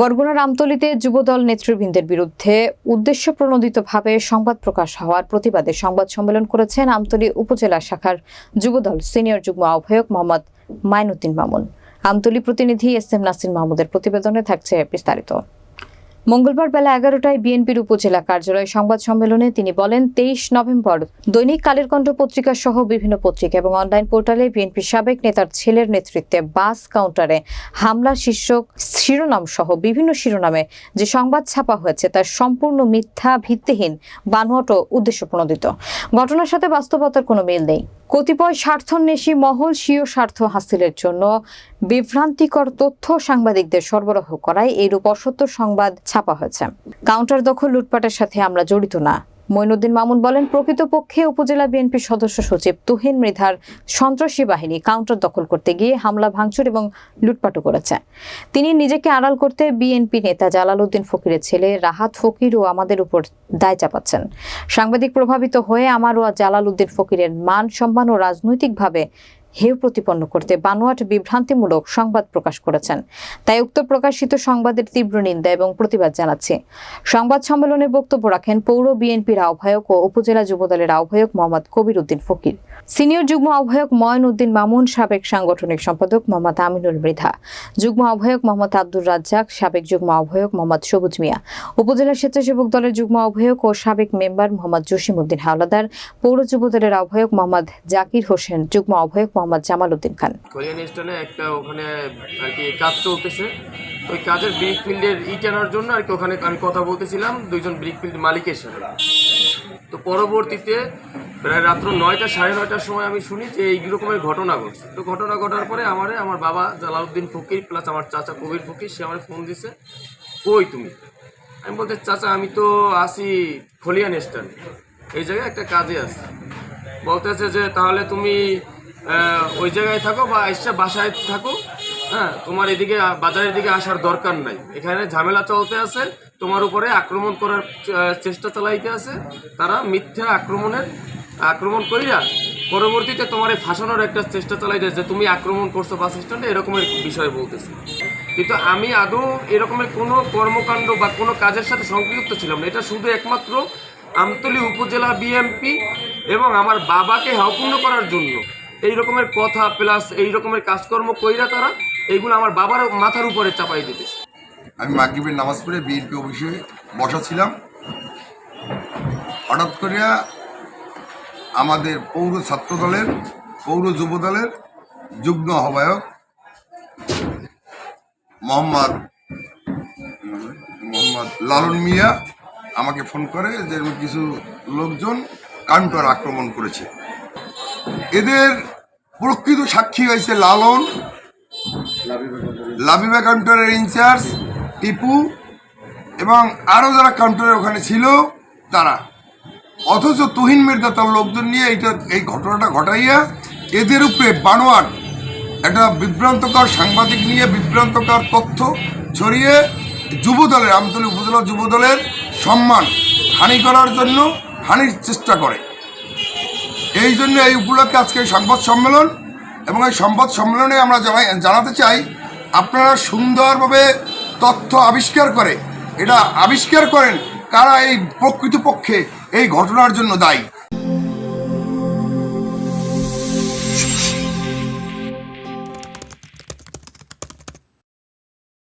বরগুনা আমতলিতে যুবদল নেতৃবৃন্দের বিরুদ্ধে উদ্দেশ্য প্রণোদিতভাবে সংবাদ প্রকাশ হওয়ার প্রতিবাদে সংবাদ সম্মেলন করেছেন আমতলী উপজেলা শাখার যুবদল সিনিয়র যুগ্ম আহ্বায়ক মোহাম্মদ মাইনুদ্দিন মামুন। আমতলী প্রতিনিধি এস এম নাসির মাহমুদের প্রতিবেদনে থাকছে বিস্তারিত। মঙ্গলবার বেলা এগারোটায় বিএনপির উপজেলা কার্যালয়ে সংবাদ সম্মেলনে তিনি বলেন, তেইশ নভেম্বর দৈনিক কালের কণ্ঠ পত্রিকা সহ বিভিন্ন পত্রিকা এবং অনলাইন পোর্টালে বিএনপির সাবেক নেতার ছেলের নেতৃত্বে বাস কাউন্টারে হামলা শীর্ষক শিরোনাম সহ বিভিন্ন শিরোনামে যে সংবাদ ছাপা হয়েছে তার সম্পূর্ণ মিথ্যা ভিত্তিহীন বানোয়াট ও উদ্দেশ্য প্রণোদিত। ঘটনার সাথে বাস্তবতার কোনো মিল নেই। কতিপয় স্বার্থন্বেষী মহল স্বীয় স্বার্থ হাসিলের জন্য বিভ্রান্তিকর তথ্য সাংবাদিকদের সরবরাহ করায় এইরূপ অসত্য সংবাদ ছাপা হয়েছে। কাউন্টার দখল লুটপাটের সাথে আমরা জড়িত না। মইনুদ্দিন মামুন বলেন, প্রকৃতপক্ষে উপজেলা বিএনপির সদস্য সচিব তুহিন মৃধার সন্ত্রাসী বাহিনী কাউন্টার দখল করতে গিয়ে হামলা, ভাঙচুর এবং লুটপাটও করেছে। তিনি নিজেকে আড়াল করতে বিএনপি নেতা জালাল উদ্দিন ফকিরের ছেলে রাহাত ফকিরও আমাদের উপর দায় চাপাচ্ছেন। সাংবাদিক প্রভাবিত হয়ে আমার ও জালাল উদ্দিন ফকিরের মান, সম্মান ও রাজনৈতিকভাবে হেয় প্রতিপন্ন করতে বানোয়াট বিভ্রান্তিমূলক সংবাদ প্রকাশ করেছেন। তাই উক্ত প্রকাশিত সংবাদের তীব্র নিন্দা এবং প্রতিবাদ জানাচ্ছে। সংবাদ সম্মেলনে বক্তব্য রাখেন পৌর বিএনপির আহ্বায়ক ও উপজেলা যুবদলের আহ্বায়ক মোহাম্মদ কবির উদ্দিন ফকির। সিনিয়র যুগ্ম আহ্বায়ক ময়ন উদ্দিন মামুন, সাবেক সাংগঠনিক সম্পাদক মোহাম্মদ আমিনুল মৃধা, যুগ্ম আহ্বায়ক মোহাম্মদ আব্দুর রাজ্জাক, সাবেক যুগ্ম আহ্বায়ক মোহাম্মদ সবুজ মিয়া, উপজেলা স্বেচ্ছাসেবক দলের যুগ্ম আহ্বায়ক ও সাবেক মেম্বার মোহাম্মদ জসিম উদ্দিন হাওলাদার, পৌর যুবদলের আহ্বায়ক মোহাম্মদ জাকির হোসেন, যুগ্ম আহ্বায়ক মোহাম্মদ জামাল উদ্দিন খান। কোরিয়ান একটা ওখানে আর কি কাজ চলতেছে। ওই কাজের ব্রিক ফিল্ডের ই টানার জন্য আর কি ওখানে আমি কথা বলতেছিলাম দুইজন ব্রিক ফিল্ড মালিকের সাথে। তো পরবর্তীতে প্রায় রাত্র নয়টা, সাড়ে নয়টার সময় আমি শুনি যে এই রকমের ঘটনা ঘটছে। তো ঘটনা ঘটার পরে আমারে, আমার বাবা জালাউদ্দিন ফকির প্লাস আমার চাচা কবির ফকির, সে আমার ফোন দিছে, কই তুমি? আমি বলতে, চাচা, আমি তো আসি খলিয়ান স্ট্যান্ড এই জায়গায় একটা কাজে আছি। বলতেছে যে, তাহলে তুমি ওই জায়গায় থাকো বা এসে বাসায় থাকো হ্যাঁ তোমার এদিকে, বাজারের দিকে আসার দরকার নাই। এখানে ঝামেলা চলতে আছে, তোমার উপরে আক্রমণ করার চেষ্টা চালাইতে আছে। তারা মিথ্যা আক্রমণের, আক্রমণ করিয়া পরবর্তীতে তোমার এই ফাঁসানোর একটা চেষ্টা চালাইতে যে তুমি আক্রমণ করছ বাস স্ট্যান্ডে, এরকমের বিষয় বলতেছে। কিন্তু আমি আদৌ এরকমের কোনো কর্মকাণ্ড বা কোনো কাজের সাথে সংযুক্ত ছিলাম না। এটা শুধু একমাত্র আমতলী উপজেলা বিএমপি এবং আমার বাবাকে হাউপূর্ণ করার জন্য। এই রকমের কথা প্লাস এই রকমের কাজকর্ম কইরা তারা এইগুলো আমার বাবার মাথার উপরে চাপাই দিতেছে। আমি মাগরিবের নামাজ পড়ে বিএনপি অফিসে বসা ছিলাম। হঠাৎ করিয়া আমাদের পৌর ছাত্র দলের পৌর যুব দলের যুগ্ম আহ্বায়ক মোহাম্মদ মোহাম্মদ লালন মিয়া আমাকে ফোন করে যে কিছু লোকজন কাউন্টার আক্রমণ করেছে। এদের প্রকৃত সাক্ষী হয়েছে লালন লাবিবা কাউন্টারের ইনচার্জ টিপু, এবং আরও যারা কাউন্টারের ওখানে ছিল, তারা। অথচ তুহিন মির্জা তার লোকজন নিয়ে এইটা, এই ঘটনাটা ঘটাইয়া এদের উপরে বানোয়ার একটা বিভ্রান্তকর সাংবাদিক নিয়ে বিভ্রান্তকর তথ্য ছড়িয়ে যুবদলের, আমতলী উপজেলা যুবদলের সম্মান হানি করার জন্য হানির চেষ্টা করে। এই জন্য এই উপলক্ষে আজকে এই সংবাদ সম্মেলন এবং এই সংবাদ সম্মেলনে আমরা জানাতে চাই, আপনারা সুন্দরভাবে তথ্য আবিষ্কার করে, এটা আবিষ্কার করেন কারা এই প্রকৃতপক্ষে এই ঘটনার জন্য দায়ী।